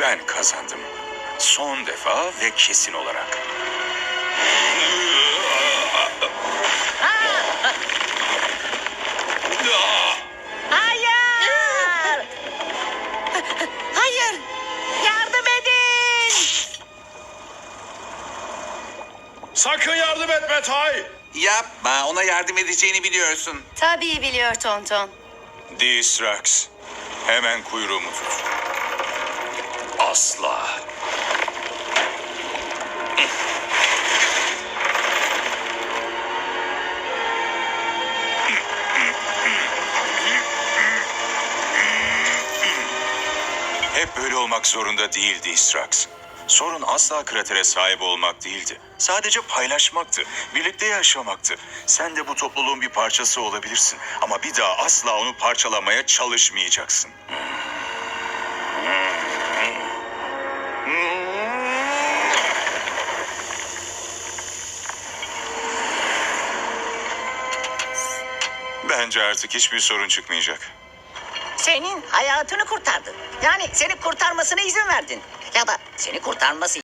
Ben kazandım. Son defa ve kesin olarak. Hayır! Hayır! Yardım edin! Sakın yardım etme Tay. Yapma ona yardım edeceğini biliyorsun. Tabii biliyor Tonton. Distrax. Hemen kuyruğumu tut. Asla. Hep böyle olmak zorunda değil Distrax. Sorun asla kratere sahip olmak değildi. Sadece paylaşmaktı, birlikte yaşamaktı. Sen de bu topluluğun bir parçası olabilirsin. Ama bir daha asla onu parçalamaya çalışmayacaksın. Bence artık hiçbir sorun çıkmayacak. Senin hayatını kurtardın. Yani seni kurtarmasına izin verdin. Ya da seni kurtarması